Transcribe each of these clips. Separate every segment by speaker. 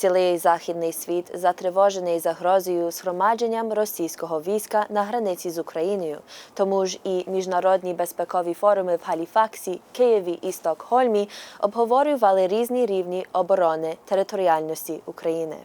Speaker 1: Цілий західний світ затривожений загрозою згромадженням російського війська на границі з Україною. Тому ж і міжнародні безпекові форуми в Галіфаксі, Києві і Стокгольмі обговорювали різні рівні оборони територіальності України.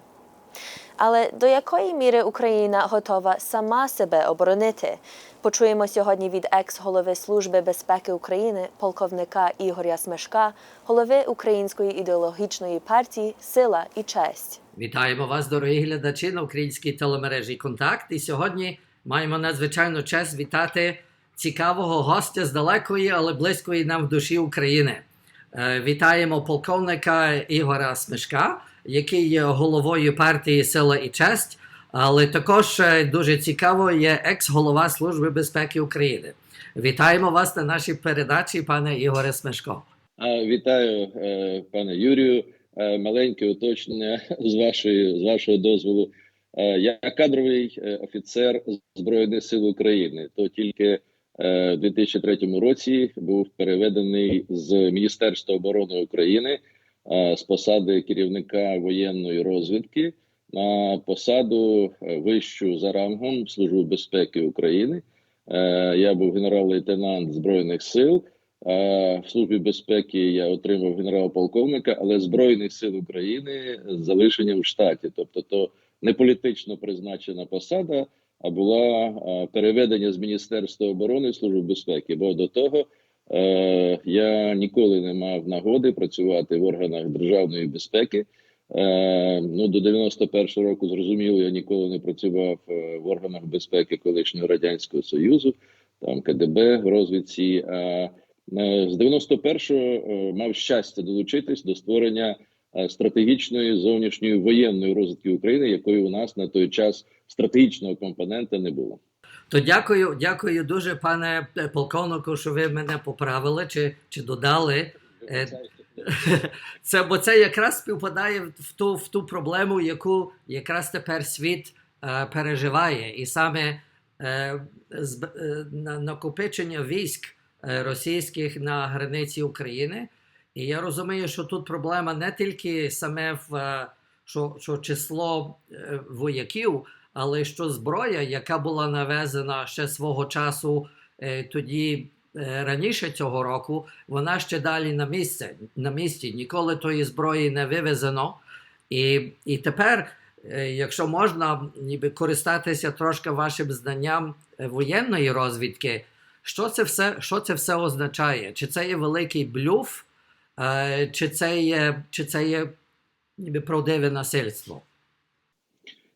Speaker 1: Але до якої міри Україна готова сама себе оборонити? Почуємо сьогодні від екс-голови Служби безпеки України, полковника Ігоря Смешка, голови Української ідеологічної партії Сила і честь.
Speaker 2: Вітаємо вас, дорогі глядачі на українській телемережі Контакт. І сьогодні маємо надзвичайну честь вітати цікавого гостя з далекої, але близької нам в душі України. Е, Вітаємо полковника Ігора Смешка, який є головою партії Сила і честь, але також е, дуже цікаво є екс-голова Служби безпеки України. Вітаємо вас на нашій передачі, пане Ігоре Смешко.
Speaker 3: Вітаю, е, пане Юрію. Е, Маленьке уточнення з вашої з вашого дозволу. Я кадровий офіцер Збройних сил України. То тільки в 2003 році був переведений з Міністерства оборони України з посади керівника воєнної розвідки на посаду е, вищу за рангом Служби безпеки України. Е, Я був генерал-лейтенант Збройних сил. Е, В службі безпеки я отримав генерал-полковника, але Збройних сил України залишення в штаті, тобто то не політично призначена посада, а була переведення з Міністерства оборони в службу безпеки. Бо до того я ніколи не мав нагоди працювати в органах державної безпеки. Е, ну до 91-го року зрозуміло, я ніколи не працював е, в органах безпеки колишнього радянського союзу, там КДБ в розвідці. А е, з 91-го е, мав щастя долучитись до створення стратегічної зовнішньої воєнної розвідки України, якої у нас на той час стратегічного компонента не було.
Speaker 2: То дякую, дякую дуже, пане полковнику, що ви мене поправили чи, чи додали. Це бо це якраз співпадає в ту, в ту проблему, яку якраз тепер світ е, переживає, і саме е, зб, е, накопичення військ е, російських на границі України. І я розумію, що тут проблема не тільки саме в е, що, що число е, вояків, але що зброя, яка була навезена ще свого часу тоді раніше цього року, вона ще далі на місці, на місці. Ніколи тої зброї не вивезено. І, і тепер, е, якщо можна, ніби користатися трошки вашим знанням е, воєнної розвідки, що це все, що це все означає? Чи це є великий блюф, е, чи це є, чи це є ніби правдиве насильство?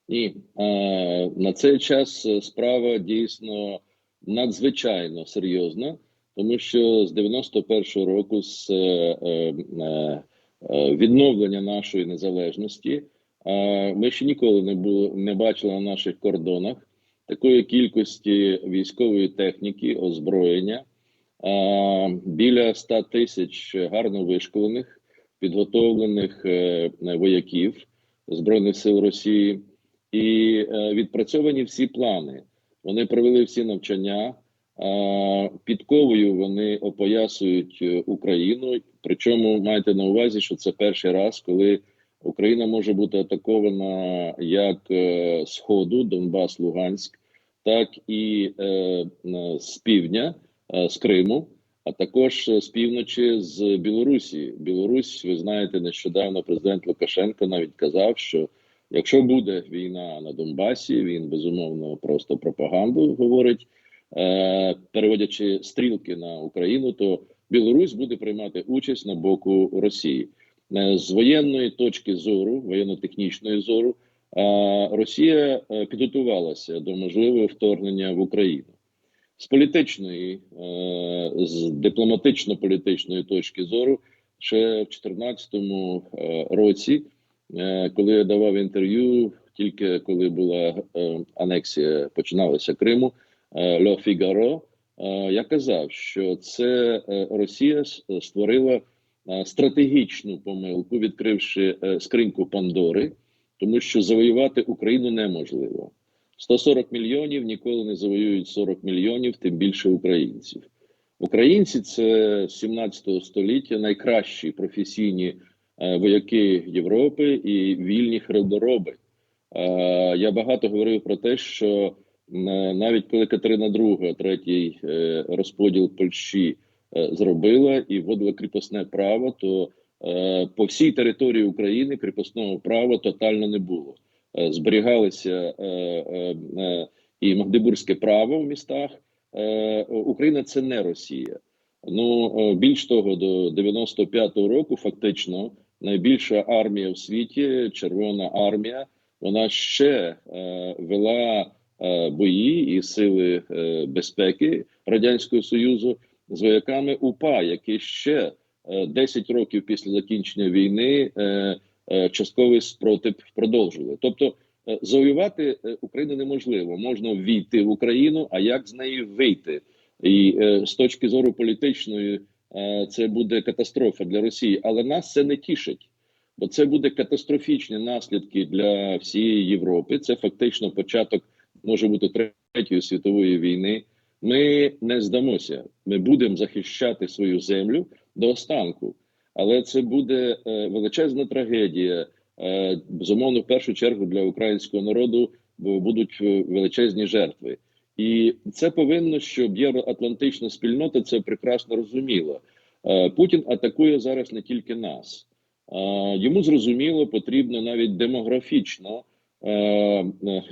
Speaker 3: Ні, е, на цей час е, справа дійсно надзвичайно серйозна, тому що з 91-го року, з е, е, е, відновлення нашої незалежності, ми ще ніколи не було не бачили на наших кордонах такої кількості військової техніки, озброєння. Біля 100 тисяч гарно вишколених, підготовлених вояків Збройних сил Росії і відпрацьовані всі плани. Вони провели всі навчання. Підковою вони опоясують е, Україну. Причому майте на увазі, що це перший раз, коли Україна може бути атакована як е, Сходу, Донбас, Луганськ, так і е, з півдня, з Криму, а також з півночі з Білорусі. Білорусь, ви знаєте, нещодавно президент Лукашенко навіть казав, що Якщо буде війна на Донбасі, він безумовно просто пропаганду говорить, переводячи стрілки на Україну, то Білорусь буде приймати участь на боку Росії Е, з воєнної точки зору, воєнно-технічної зору. е, Росія е, підготувалася до можливого вторгнення в Україну з політичної, е, з дипломатично-політичної точки зору, ще в 2014 е, році. Е, коли я давав інтерв'ю, тільки коли була е, анексія, починалася Криму, е, Льо Фігаро, е, я казав, що це е, Росія створила е, стратегічну помилку, відкривши е, скриньку Пандори, тому що завоювати Україну неможливо. 140 мільйонів ніколи не завоюють 40 мільйонів, тим більше українців. Українці це з 17 століття найкращі професійні е, вояки Європи і вільні хребороби. Е, Я багато говорив про те, що е, навіть коли Катерина II, третій е, розподіл Польщі е, зробила і вводила кріпосне право, то е, по всій території України кріпосного права тотально не було. Зберігалися і Магдебурзьке право в містах. Україна це не Росія. Ну більш того, до 95-го року фактично найбільша армія в світі, Червона армія, вона ще вела бої і сили е, безпеки Радянського Союзу з вояками УПА, які ще е, 10 років після закінчення війни е, е, частковий спротив продовжували. Тобто е, завоювати е, Україну неможливо. Можна ввійти в Україну, а як з неї вийти? І е, з точки зору політичної е, це буде катастрофа для Росії, але нас це не тішить, бо це буде катастрофічні наслідки для всієї Європи. Це фактично початок може бути третьої світової війни. Ми не здамося. Ми будемо захищати свою землю до останку, але це буде е, величезна трагедія. Е, безумовно, в першу чергу для українського народу будуть е, величезні жертви. І це повинно, щоб євроатлантична спільнота це прекрасно розуміла. Путін атакує зараз не тільки нас. Йому зрозуміло, потрібно навіть демографічно,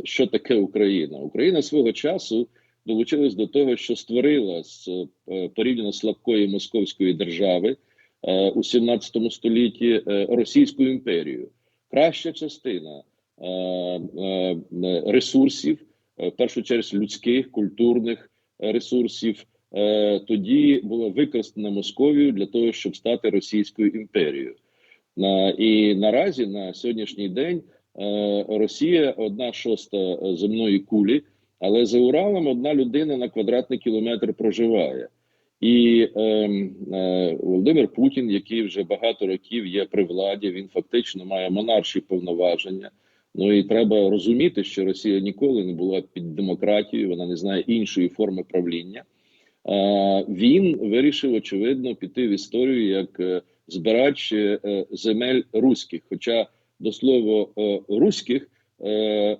Speaker 3: що таке Україна. Україна свого часу долучилась до того, що створила з е, порівняно слабкої московської держави е, у 17 столітті е, Російську імперію. Краща частина е, е, ресурсів е, в першу чергу людських, культурних е, ресурсів, е, тоді була використана Московією для того, щоб стати Російською імперією. І наразі на сьогоднішній день е, Росія одна шоста е, земної кулі, але за Уралом одна людина на квадратний кілометр проживає. І ем, е, Володимир Путін, який вже багато років є при владі, він фактично має монарші повноваження. Ну і треба розуміти, що Росія ніколи не була під демократією, вона не знає іншої форми правління. Е, він вирішив очевидно піти в історію як е, збирач е, земель руських. Хоча до слова е, руських е,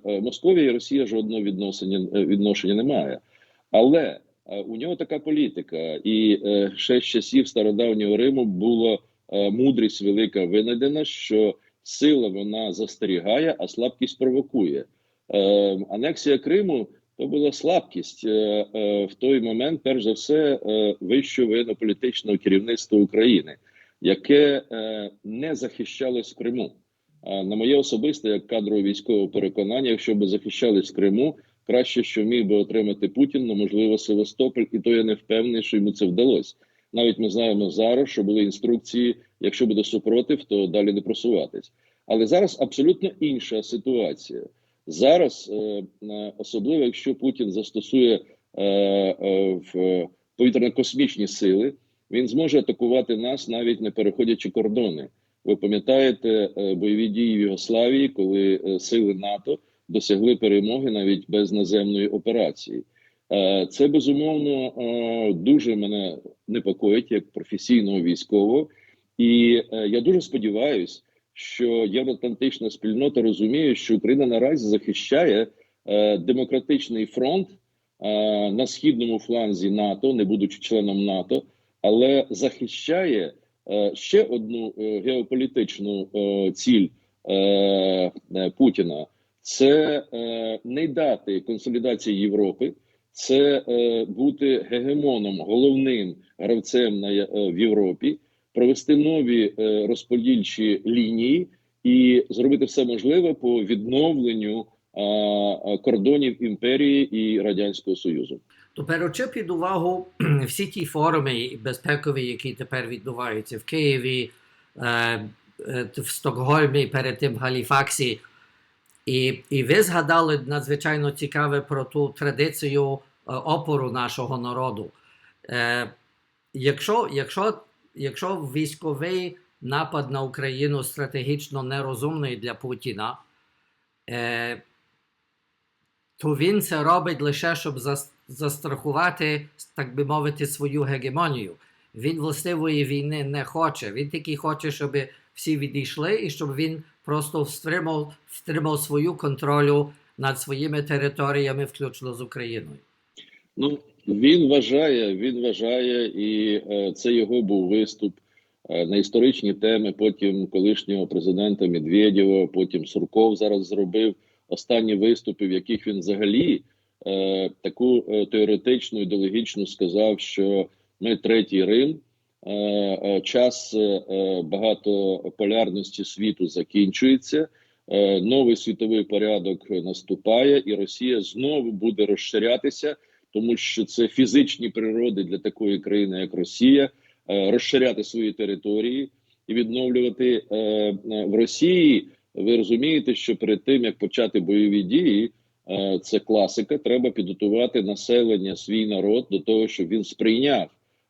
Speaker 3: е, Московія і Росія жодного відношення, відношення не. Але у нього така політика, і ще з часів стародавнього Риму була мудрість велика винайдена, що сила вона застерігає, а слабкість провокує. Анексія Криму то була слабкість в той момент, перш за все, вищого воєнно-політичного керівництва України, яке не захищалось в Криму. На моє особисте, як кадрове військове переконання, якщо б захищались в Криму, краще, що міг би отримати Путін, ну можливо, Севастополь, і то я не впевнений, що йому це вдалося. Навіть ми знаємо зараз, що були інструкції: якщо буде супротив, то далі не просуватись. Але зараз абсолютно інша ситуація. Зараз, е, е, особливо якщо Путін застосує е, в повітряно-космічні сили, він зможе атакувати нас, навіть не переходячи кордони. Ви пам'ятаєте е, бойові дії в Югославії, коли е, сили НАТО досягли перемоги навіть без наземної операції. Е, Це безумовно дуже мене непокоїть як професійного військового, і я дуже сподіваюся, що євроатлантична спільнота розуміє, що Україна наразі захищає демократичний фронт на східному фланзі НАТО, не будучи членом НАТО, але захищає ще одну е, геополітичну е, ціль е, е, Путіна. Це е, не дати консолідації Європи, це е, бути гегемоном, головним гравцем е, в Європі, провести нові е, розподільчі лінії і зробити все можливе по відновленню е, е, кордонів імперії і радянського союзу.
Speaker 2: Беручи під увагу всі ті форуми безпекові, які тепер відбуваються в Києві, е, е, в Стокгольмі, перед тим в Галіфаксі, і, і ви згадали надзвичайно цікаве про ту традицію е, опору нашого народу. Якщо, якщо, якщо військовий напад на Україну стратегічно нерозумний для Путіна, то він це робить лише, щоб застрахувати, так би мовити, свою гегемонію. Він властивої війни не хоче. Він тільки хоче, щоб всі відійшли, і щоб він просто втримав, втримав свою контролю над своїми територіями, включно з Україною.
Speaker 3: Ну він вважає, він вважає, і е, це його був виступ е, на історичні теми. Потім колишнього президента Медведєва, потім Сурков зараз зробив останні виступи, в яких він взагалі е, таку е, теоретичну ідеологічну сказав, що ми третій Рим. Е, е, час багатополярності світу закінчується. Новий світовий порядок наступає, і Росія знову буде розширятися, тому що це фізичні природи для такої країни, як Росія, розширяти свої території і відновлювати в Росії. Ви розумієте, що перед тим як почати бойові дії, це класика. Треба підготувати населення, свій народ до того, щоб він сприйняв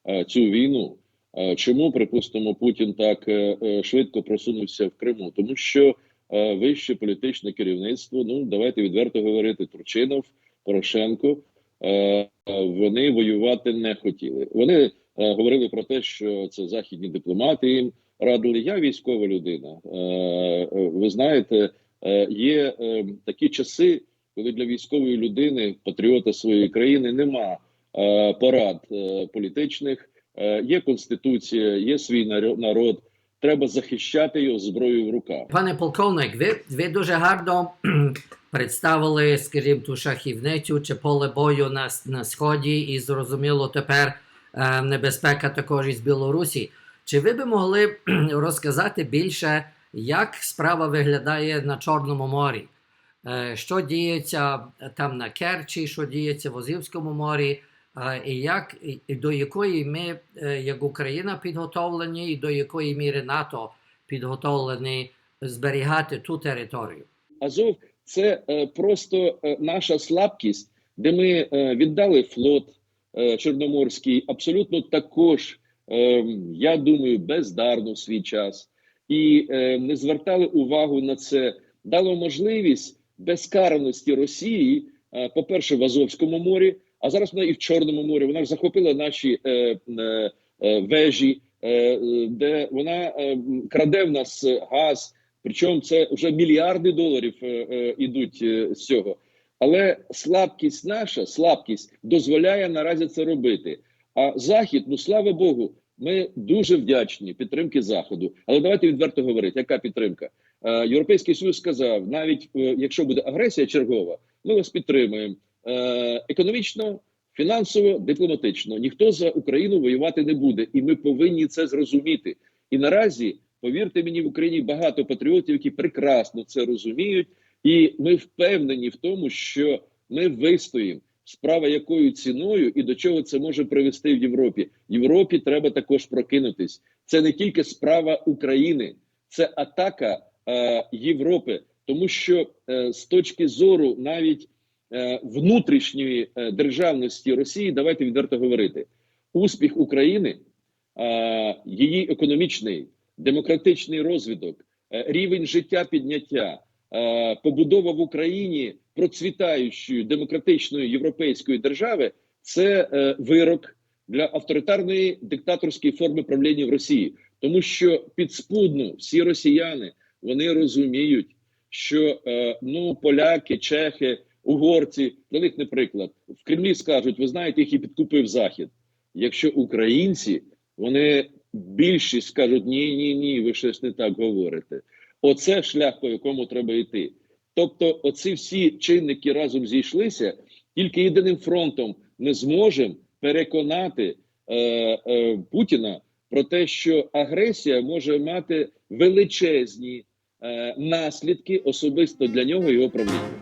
Speaker 3: е, цю війну. Е, Чому припустимо Путін так е, е, швидко просунувся в Криму? Тому що е, вище політичне керівництво. Ну давайте відверто говорити. Турчинов, Порошенко. е, е, Вони воювати не хотіли. Вони е, говорили про те, що це західні дипломати їм радили. Я військова людина. Е, е, Ви знаєте, е, є е, такі часи, коли для військової людини, патріота своєї країни, нема е, порад е, політичних. Е, Є конституція, є свій народ. Треба захищати його зброєю в руках.
Speaker 2: Пане полковник, ви, ви дуже гарно представили, скажімо, ту шахівницю чи поле бою на, на сході, і зрозуміло тепер е, небезпека також із Білорусі. Чи ви би могли розказати більше, як справа виглядає на Чорному морі? Е, що діється там на Керчі, що діється в Азівському морі, е, і як і, до якої ми, е, як Україна, підготовлені, і до якої міри НАТО підготовлені зберігати ту територію?
Speaker 3: Азов це просто наша слабкість, де ми віддали флот Чорноморський, абсолютно також, я думаю, бездарно в свій час, і не звертали увагу на це, дало можливість безкарності Росії, е, по-перше, в Азовському морі, а зараз вона і в Чорному морі. Вона ж захопила наші е, е, е, вежі, е, е, де вона е, краде в нас е, газ. Причому це вже мільярди доларів е, е, ідуть е, з цього. Але слабкість наша, слабкість дозволяє наразі це робити. А захід, ну слава Богу, ми дуже вдячні підтримки заходу. Але давайте відверто говорити, яка підтримка? Е, Європейський Союз сказав: навіть е, якщо буде агресія чергова, ми вас підтримуємо е, економічно, фінансово, дипломатично. Ніхто за Україну воювати не буде, і ми повинні це зрозуміти. І наразі, повірте мені, в Україні багато патріотів, які прекрасно це розуміють, і ми впевнені в тому, що ми вистоїмо. Справа якою ціною і до чого це може привести в Європі? Європі треба також прокинутись. Це не тільки справа України, це атака Європи, тому що е, з точки зору навіть е, внутрішньої е, державності Росії, давайте відверто говорити, успіх України, е, її економічний, демократичний розвиток, е, рівень життя підняття, е, побудова в Україні процвітаючої демократичної європейської держави це е, вирок для авторитарної диктаторської форми правління в Росії, тому що підспудно всі росіяни вони розуміють, що е, ну поляки, чехи, угорці для них не приклад в Кремлі скажуть: ви знаєте, їх і підкупив захід. Якщо українці вони більшість скажуть ні, ні, ні, ви щось не так говорите. Оце шлях, по якому треба йти. Тобто, оці всі чинники разом зійшлися, тільки єдиним фронтом ми зможемо переконати е, е, Путіна про те, що агресія може мати величезні наслідки особисто для нього і його правління.